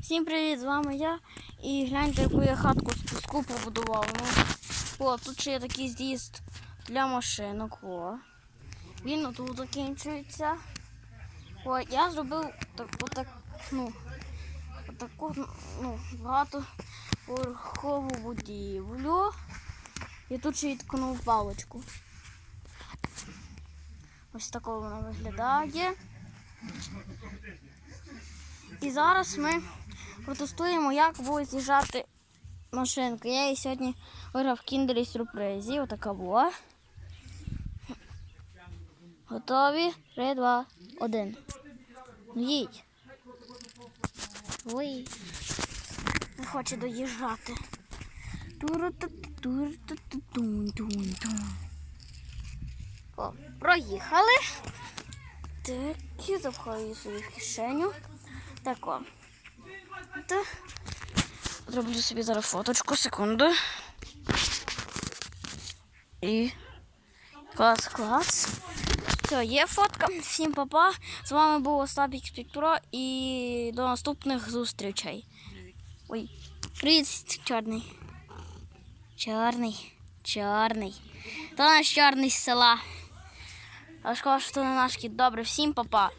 Всім привіт, з вами я. І гляньте, яку я хатку з піску побудував. Ну, о, тут ще є такий з'їзд для машинок. О. Він тут закінчується. О, я зробив так, отак, ну, отаку ну, багатоповерхову будівлю. І тут ще відконув паличку. Ось такою вона виглядає. І зараз ми протестуємо, як буде з'їжджати машинка. Я її сьогодні виграв в кіндері сюрпризі. Отака була. Готові? Три, два, один. Ну, Їдь. Ой. Не хоче доїжджати. О, проїхали. Так, і запхаю її собі в кишеню. Так о. Зроблю собі зараз фоточку, секунду. І клас, клас. Все, є фотка. Всім папа. З вами був Остапік Спіктро і до наступних зустрічей. Ой, привіт, чорний. Чорний, чорний. То наш чорний з села. А шкода, що то не наш кіт. Добре, всім папа.